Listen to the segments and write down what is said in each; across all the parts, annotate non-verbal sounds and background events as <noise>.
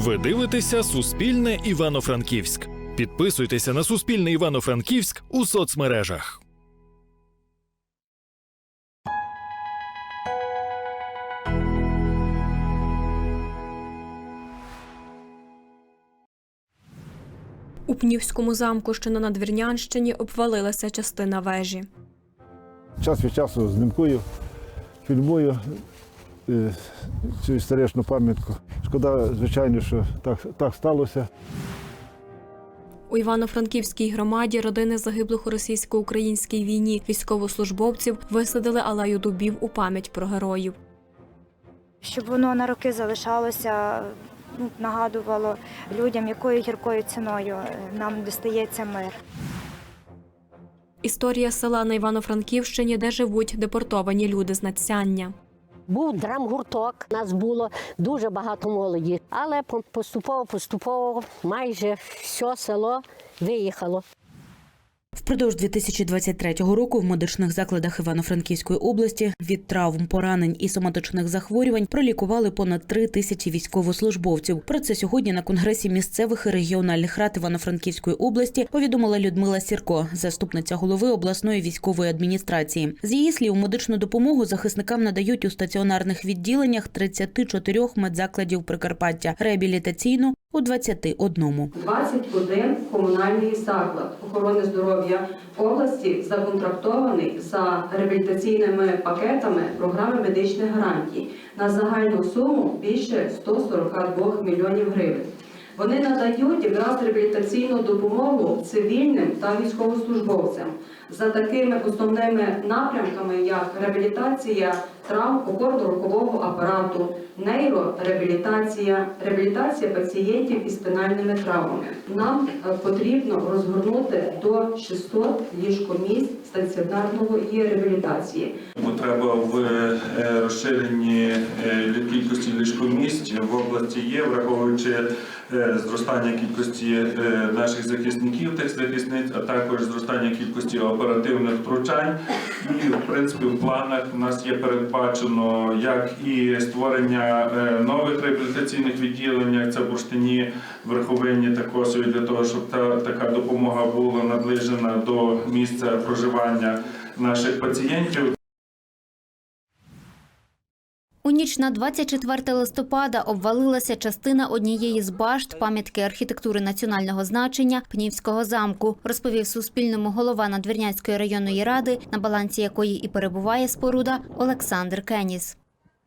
Ви дивитеся Суспільне Івано-Франківськ. Підписуйтеся на Суспільне Івано-Франківськ у соцмережах. У Пнівському замку, що на Надвірнянщині, обвалилася частина вежі. Час від часу знімкую, фільмую е, цю історичну пам'ятку. Шкода, звичайно, що так, так сталося. У Івано-Франківській громаді родини загиблих у російсько-українській війні військовослужбовців висадили алею дубів у пам'ять про героїв. щоб воно на роки залишалося, ну, нагадувало людям, якою гіркою ціною нам дістається мир. Історія села на Івано-Франківщині, де живуть депортовані люди з надсяння. Був драмгурток, нас було дуже багато молоді, але по- поступово, поступово майже все село виїхало. Впродовж 2023 року в медичних закладах Івано-Франківської області від травм, поранень і соматичних захворювань пролікували понад три тисячі військовослужбовців. Про це сьогодні на конгресі місцевих і регіональних рад Івано-Франківської області повідомила Людмила Сірко, заступниця голови обласної військової адміністрації. З її слів, медичну допомогу захисникам надають у стаціонарних відділеннях 34 медзакладів Прикарпаття, реабілітаційну у 21. 21 комунальний заклад охорони здоров'я області законтрактований за реабілітаційними пакетами програми медичних гарантій на загальну суму більше 142 мільйонів гривень. Вони надають якраз реабілітаційну допомогу цивільним та військовослужбовцям за такими основними напрямками, як реабілітація травм опорно-рухового апарату, нейрореабілітація, реабілітація пацієнтів із спинальними травмами. Нам е, потрібно розгорнути до 600 ліжкомісць стаціонарної реабілітації. Потреба в е, розширенні е, кількості ліжкомісць в області є, враховуючи е, зростання кількості е, наших захисників, тих захисниць, а також зростання кількості оперативних втручань. І в принципі в планах у нас є передбачено як і створення е, нових реабілітаційних відділень, як це Бурштині, Верховині та Косові, для того, щоб та така допомога була наближена до місця проживання наших пацієнтів. У ніч на 24 листопада обвалилася частина однієї з башт пам'ятки архітектури національного значення Пнівського замку, розповів Суспільному голова Надвірнянської районної ради, на балансі якої і перебуває споруда Олександр Кеніс.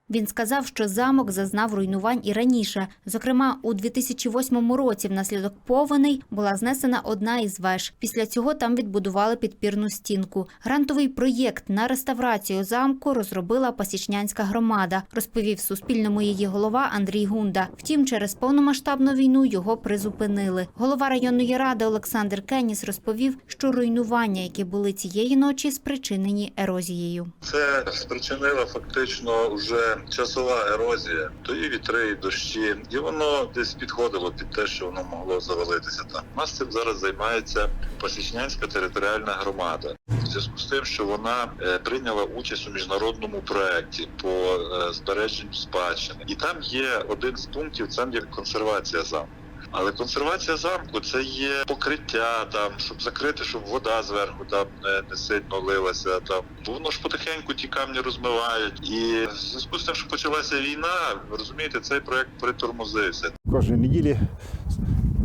Він сказав, що замок зазнав руйнувань і раніше. Зокрема, у 2008 році внаслідок повеней була знесена одна із веж. Після цього там відбудували підпірну стінку. Грантовий проєкт на реставрацію замку розробила Пасічнянська громада, розповів Суспільному її голова Андрій Гунда. Втім, через повномасштабну війну його призупинили. Голова районної ради Олександр Кеніс розповів, що руйнування, які були цієї ночі, спричинені ерозією. Це спричинила фактично вже часова ерозія, то і вітри, і дощі, і воно десь підходило під те, що воно могло завалитися там. У нас цим зараз займається Пасічнянська територіальна громада. В зв'язку з тим, що вона е, прийняла участь у міжнародному проєкті по е, збереженню спадщини, і там є один з пунктів, це є консервація замку. Але консервація замку це є покриття там, щоб закрити, щоб вода зверху там не, не сильно лилася. Там воно ж потихеньку ті камні розмивають. І в зв'язку з тим, що почалася війна, розумієте, цей проект притормозився. Кожної неділі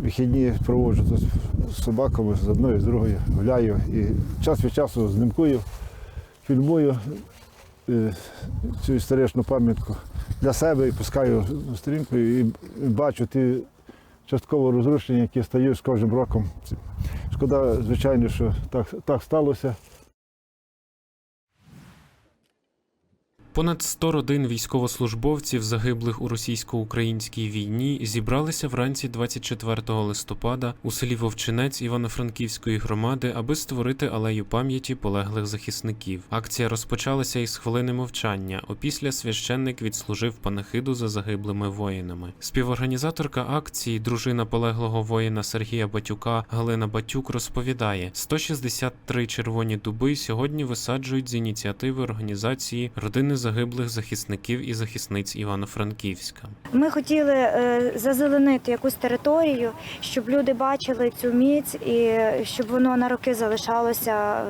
вихідні проводжу з собаками з одною, з другою, гуляю. І час від часу знімкую, фільмую е, цю історичну пам'ятку для себе і пускаю сторінку і бачу ті частково розрушення, які стають з кожним роком. Шкода, звичайно, що так, так сталося. Понад 100 родин військовослужбовців, загиблих у російсько-українській війні, зібралися вранці 24 листопада у селі Вовчинець Івано-Франківської громади, аби створити алею пам'яті полеглих захисників. Акція розпочалася із хвилини мовчання. Опісля священник відслужив панахиду за загиблими воїнами. Співорганізаторка акції, дружина полеглого воїна Сергія Батюка Галина Батюк розповідає: 163 червоні дуби сьогодні висаджують з ініціативи організації родини загиблих загиблих захисників і захисниць Івано-Франківська. Ми хотіли е, зазеленити якусь територію, щоб люди бачили цю міць і щоб воно на роки залишалося.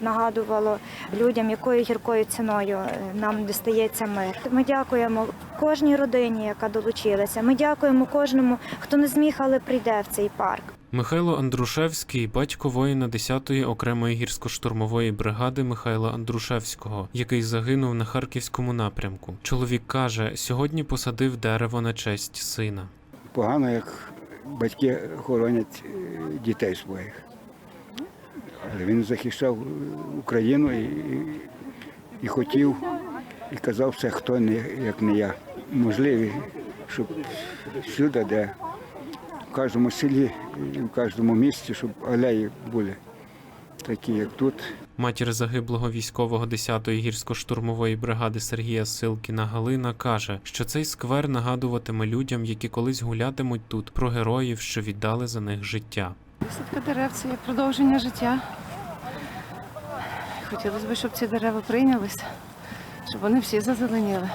Нагадувало людям, якою гіркою ціною е, нам дістається мир. Ми дякуємо кожній родині, яка долучилася. Ми дякуємо кожному, хто не зміг, але прийде в цей парк. Михайло Андрушевський, батько воїна 10-ї окремої гірсько-штурмової бригади Михайла Андрушевського, який загинув на харківському напрямку. Чоловік каже, сьогодні посадив дерево на честь сина. Погано, як батьки хоронять е, дітей своїх. Він захищав Україну і, і, і хотів, і казав, все, хто не, як не я. Можливі, щоб всюди, де в кожному селі в кожному місті, щоб алеї були такі, як тут. Матір загиблого військового 10-ї гірсько-штурмової бригади Сергія Силкіна Галина каже, що цей сквер нагадуватиме людям, які колись гулятимуть тут, про героїв, що віддали за них життя. Висадка дерев це є продовження життя. Хотілося б, щоб ці дерева прийнялися, щоб вони всі зазеленіли.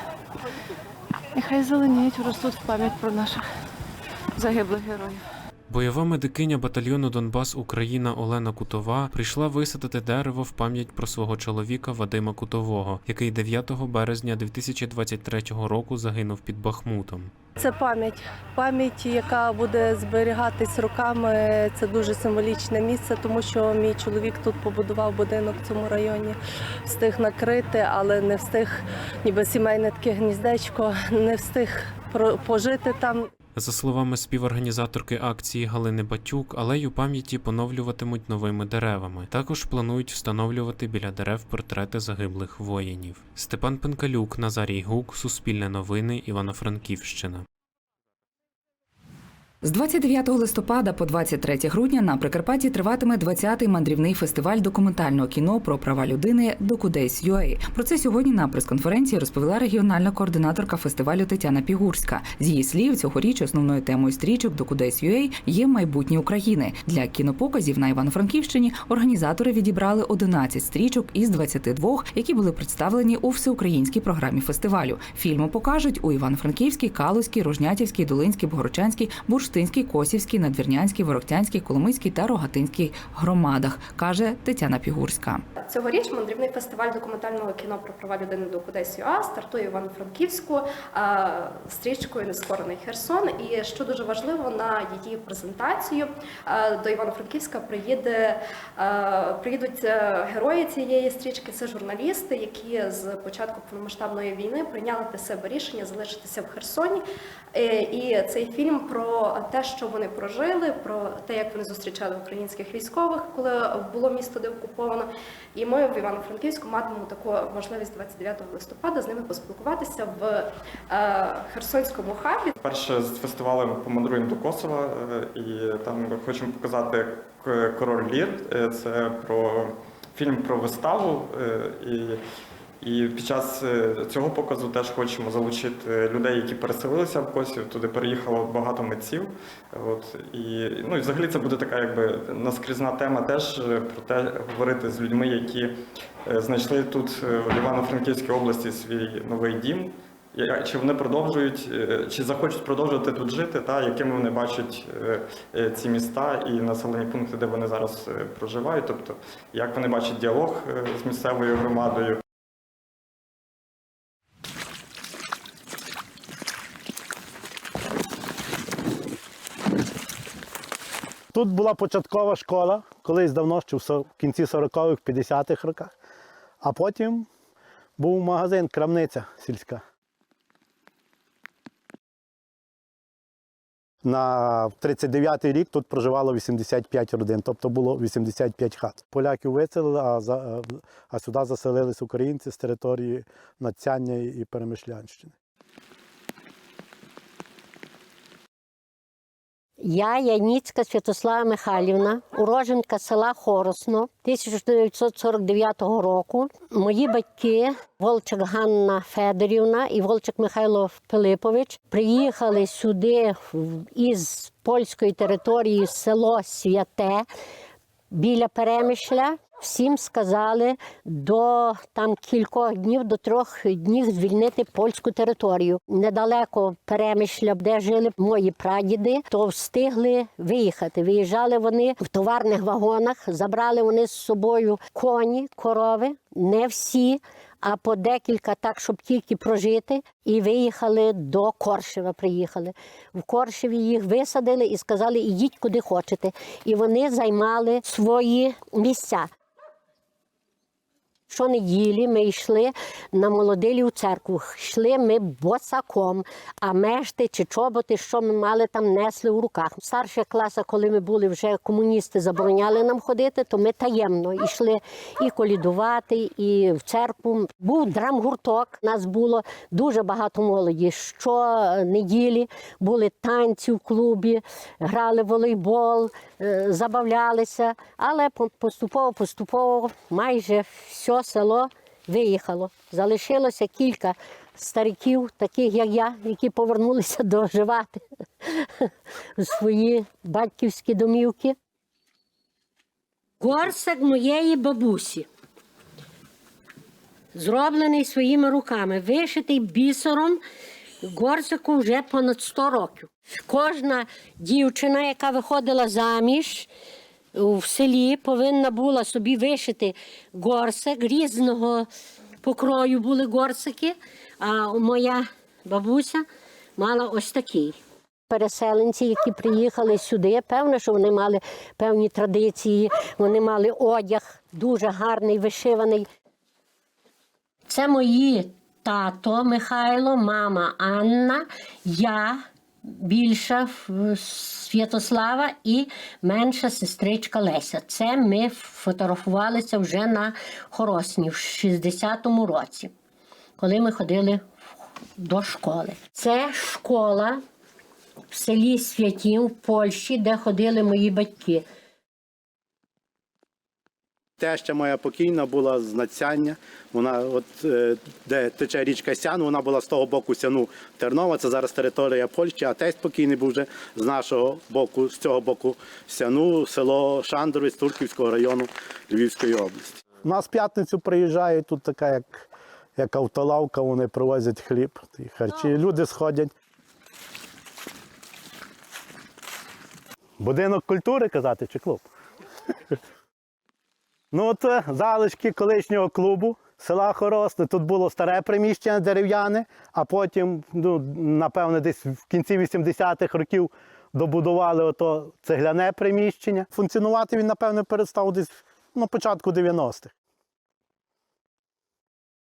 Нехай зеленіють, ростуть в пам'ять про наших загиблих героїв. Бойова медикиня батальйону Донбас Україна Олена Кутова прийшла висадити дерево в пам'ять про свого чоловіка Вадима Кутового, який 9 березня 2023 року загинув під Бахмутом. Це пам'ять, пам'ять, яка буде зберігатись роками. Це дуже символічне місце, тому що мій чоловік тут побудував будинок в цьому районі, встиг накрити, але не встиг, ніби сімейне таке гніздечко, не встиг пожити там. За словами співорганізаторки акції Галини Батюк, алею пам'яті поновлюватимуть новими деревами. Також планують встановлювати біля дерев портрети загиблих воїнів. Степан Пенкалюк, Назарій Гук, Суспільне новини, Івано-Франківщина. З 29 листопада по 23 грудня на Прикарпатті триватиме 20-й мандрівний фестиваль документального кіно про права людини «Докудейс.UA». Про це сьогодні на прес-конференції розповіла регіональна координаторка фестивалю Тетяна Пігурська. З її слів, цьогоріч основною темою стрічок «Докудейс.UA» є майбутнє України. Для кінопоказів на Івано-Франківщині організатори відібрали 11 стрічок із 22, які були представлені у всеукраїнській програмі фестивалю. Фільми покажуть у Івано-Франківській, Калузькій, Рожнятівській, Долинській, Богородчанській, Бурштинській, Косівській, Надвірнянській, Ворохтянській, Коломийській та Рогатинській громадах, каже Тетяна Пігурська. Цьогоріч мандрівний фестиваль документального кіно про права людини до Кудесь.ЮА стартує Івано-Франківську е, стрічкою Нескорений Херсон. І що дуже важливо, на її презентацію до Івано-Франківська приїде приїдуть е, герої цієї стрічки. Це журналісти, які з початку повномасштабної війни прийняли для себе рішення залишитися в Херсоні. Е, І цей фільм про те, що вони прожили, про те, як вони зустрічали українських військових, коли було місто де окуповано. І ми в Івано-Франківську матимемо таку можливість 29 листопада з ними поспілкуватися в е, Херсонському хабі. Перше з фестивалем помандруємо до Косова, е, і там хочемо показати К- Король Лір. Е, Це про фільм про виставу. е, І, і під час е, цього показу теж хочемо залучити людей, які переселилися в Косів. Туди переїхало багато митців. От і ну і взагалі це буде така, якби наскрізна тема, теж е, про те говорити з людьми, які е, знайшли тут е, в Івано-Франківській області свій новий дім. Чи вони продовжують, е, чи захочуть продовжувати тут жити, та якими вони бачать е, е, ці міста і населені пункти, де вони зараз е, проживають, тобто як вони бачать діалог е, з місцевою громадою. Тут була початкова школа, колись давно, ще в кінці 40-х, 50-х роках. А потім був магазин, крамниця сільська. На 39-й рік тут проживало 85 родин, тобто було 85 хат. Поляків виселили, а, за, а сюди заселились українці з території Надцяння і Перемишлянщини. Я Яніцька Святослава Михайлівна, уроженка села Хоросно 1949 року. Мої батьки Волчак Ганна Федорівна і Волчак Михайло Пилипович приїхали сюди із польської території село Святе біля Перемишля Всім сказали до там кількох днів, до трьох днів звільнити польську територію. Недалеко перемишля, де жили мої прадіди, то встигли виїхати. Виїжджали вони в товарних вагонах, забрали вони з собою коні, корови, не всі. А по декілька так, щоб тільки прожити, і виїхали до Коршева. Приїхали в Коршеві. Їх висадили і сказали, ідіть куди хочете. І вони займали свої місця. Щонеділі ми йшли на молодилі у церкву. Йшли ми босаком, а мешти чи чоботи, що ми мали там, несли в руках. В старших класах, коли ми були вже комуністи, забороняли нам ходити, то ми таємно йшли і колідувати, і в церкву. Був драмгурток. Нас було дуже багато молоді. Щонеділі були танці в клубі, грали в волейбол, е, забавлялися. Але поступово, поступово майже все село виїхало. Залишилося кілька стариків, таких як я, які повернулися <laughs> доживати у свої батьківські домівки. Горсик моєї бабусі. Зроблений своїми руками, вишитий бісером. Горсику вже понад 100 років. Кожна дівчина, яка виходила заміж в селі, повинна була собі вишити горсик різного покрою були горсики. А моя бабуся мала ось такий. Переселенці, які приїхали сюди, певно, що вони мали певні традиції, вони мали одяг дуже гарний, вишиваний. Це мої тато Михайло, мама Анна, я більша Святослава і менша сестричка Леся. Це ми фотографувалися вже на Хоросні в 60-му році, коли ми ходили до школи. Це школа в селі Святів, в Польщі, де ходили мої батьки. Теща моя покійна була з Надцяння. Вона, от е, де тече річка Сян, вона була з того боку Сяну Тернова. Це зараз територія Польщі, а тесть покійний був вже з нашого боку, з цього боку Сяну, село Шандровець Турківського району Львівської області. У нас в п'ятницю приїжджає тут така, як, як автолавка, вони привозять хліб і харчі. Люди сходять. Будинок культури казати чи клуб? Ну, от е, залишки колишнього клубу села Хоросне. Тут було старе приміщення дерев'яне, а потім, ну, напевне, десь в кінці 80-х років добудували ото цегляне приміщення. Функціонувати він, напевне, перестав десь на початку 90-х.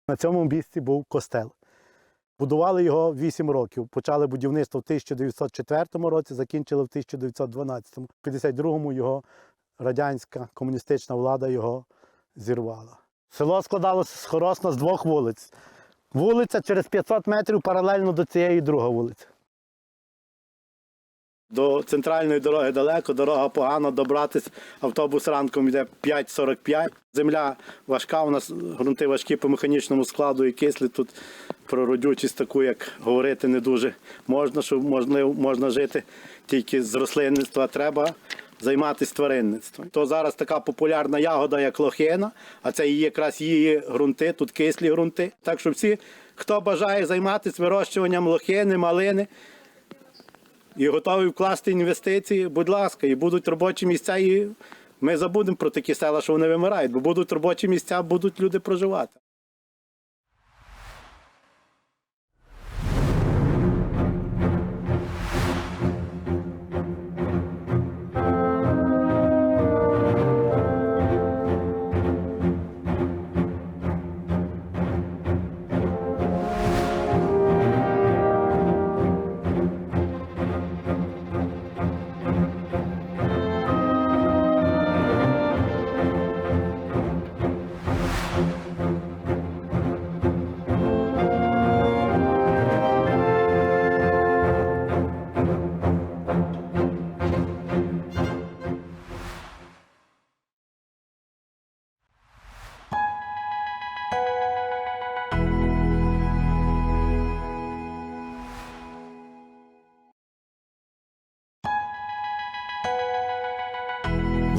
На цьому місці був костел. Будували його 8 років. Почали будівництво в 1904 році, закінчили в 1912. В 52-му його радянська комуністична влада його зірвала. Село складалося з Хоросна з двох вулиць. Вулиця через 500 метрів паралельно до цієї друга вулиця. До центральної дороги далеко, дорога погана, добратись. Автобус ранком йде 5.45. Земля важка, у нас ґрунти важкі по механічному складу і кислі. Тут про родючість таку, як говорити, не дуже можна, що можливо, можна жити тільки з рослинництва. Треба займатися тваринництвом. То зараз така популярна ягода, як лохина, а це її якраз її ґрунти, тут кислі ґрунти. Так що всі, хто бажає займатися вирощуванням лохини, малини, і готові вкласти інвестиції, будь ласка, і будуть робочі місця, і ми забудемо про такі села, що вони вимирають, бо будуть робочі місця, будуть люди проживати.